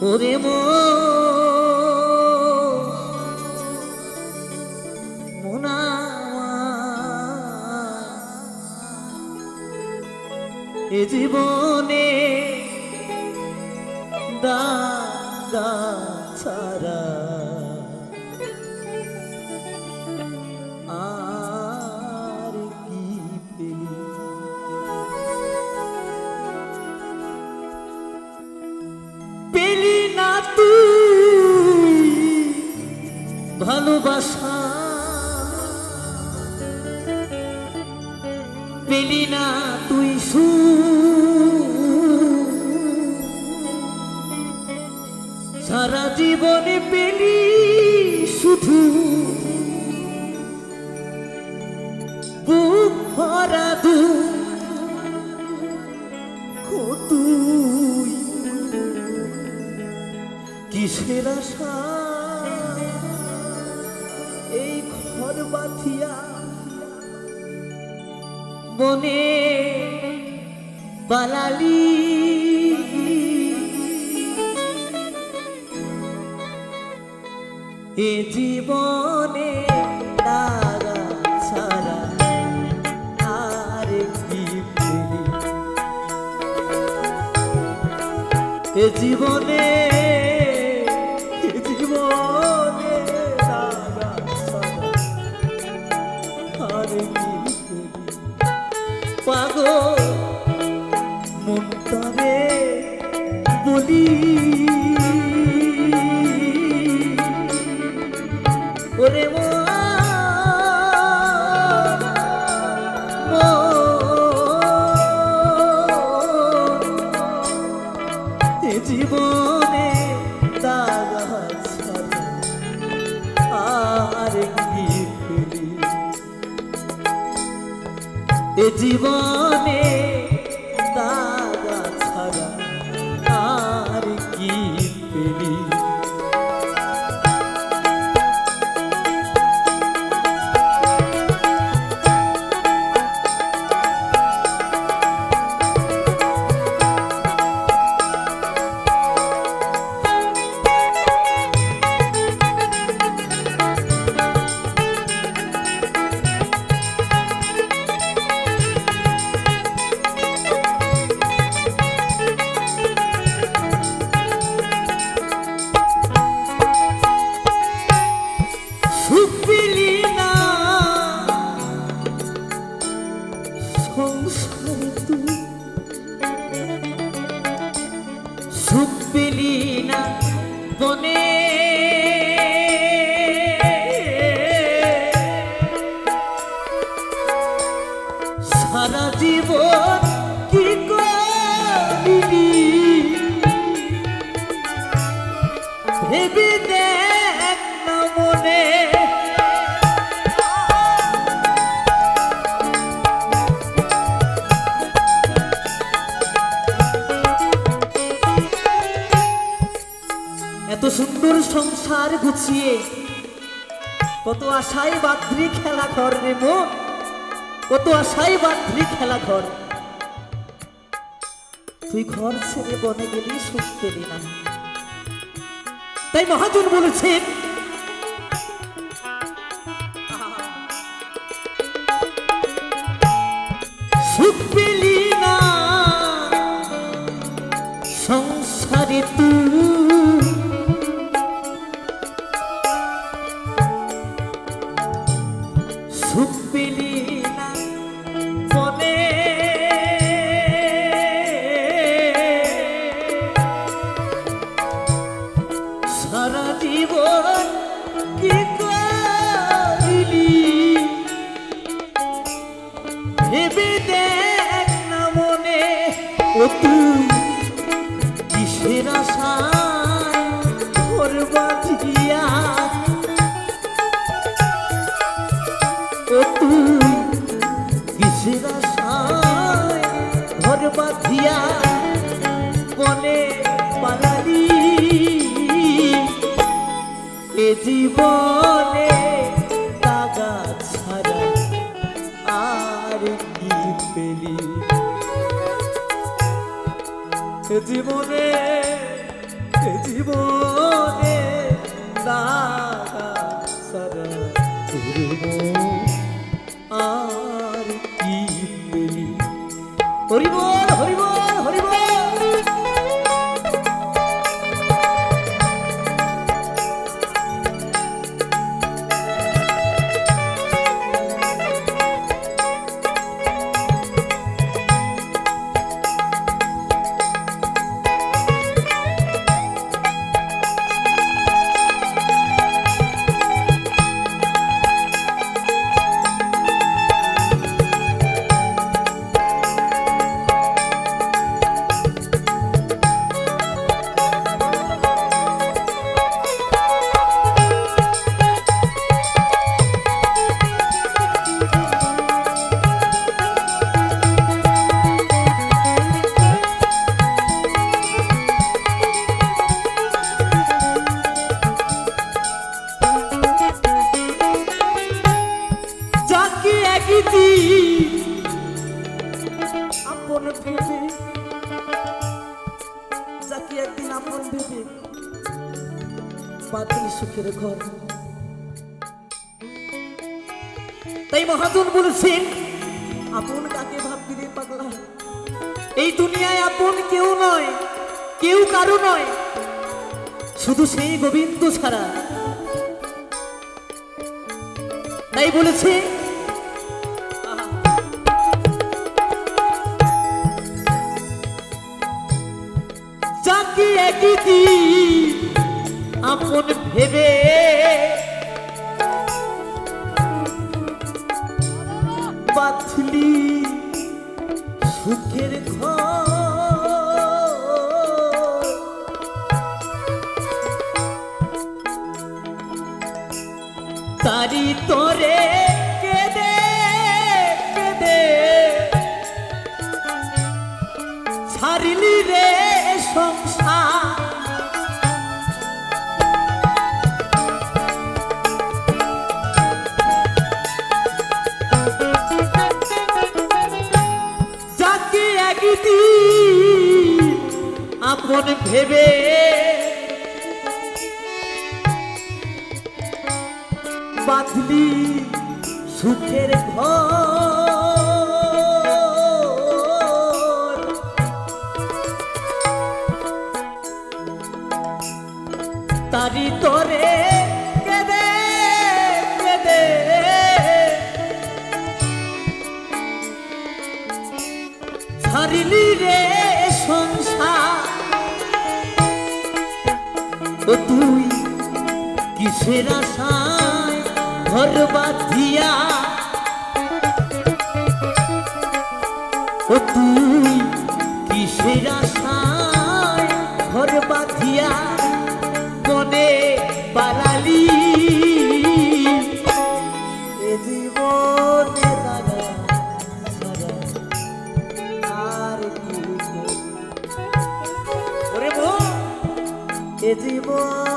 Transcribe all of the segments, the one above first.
ওরে মোনা এ জীবনে ভালোবাসা। পেলি না তুই সু। সারা জীবনে পেলি শুধু। বুক ভরা তুই। কিসের আশা? বনে পালালি এ জীবনে দাগা ছাড়া এ জীবনে জীবনে সুন্দর সংসার গুছিয়ে। কত আশাই বাদ্রি খেলা ঘর রে মো। কত আশাই বাদ্রি খেলা ঘর। তুই ঘর ছেড়ে বনে গেলি পেলি না। তাই মহাজন বলেছেন জীবনে দাগা ছাড়া আর কি পেলি? জীবনে জীবনে করব আর কি পেলি? বাতিল সুখের ঘর। তাই মহাজন বলেছেন, আপন কাকে ভাববি রে পাগলা? এই দুনিয়ায় আপন কেউ নয়, কেউ কারও নয়, শুধু সেই গোবিন্দ ছাড়া। তাই বলেছে আপন ভেবে? বাঁধলি সুখের তারি তোরে কেদে কেদে। ছাড়লি রে সংসার আপন ভেবে বাঁধলি সুখের ঘর। ও তুই কিসের আশায় ঘর বাঁধিয়া? ও তুই কিসের আশায় ঘর বাঁধিয়া? জীবনে।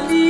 Ali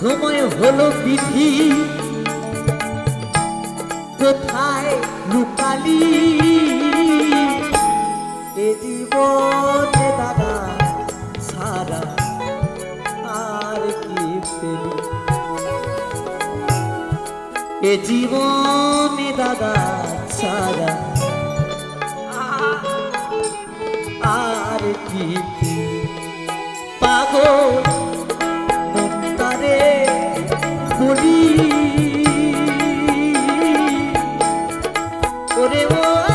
সময় হলো বিধি। কোথায় লুকালি? এ জীবনে দাদা, সারা আর কি পেলি? এ জীবনে দাদা, সারা আর কি? পাগল বলি ওরে ও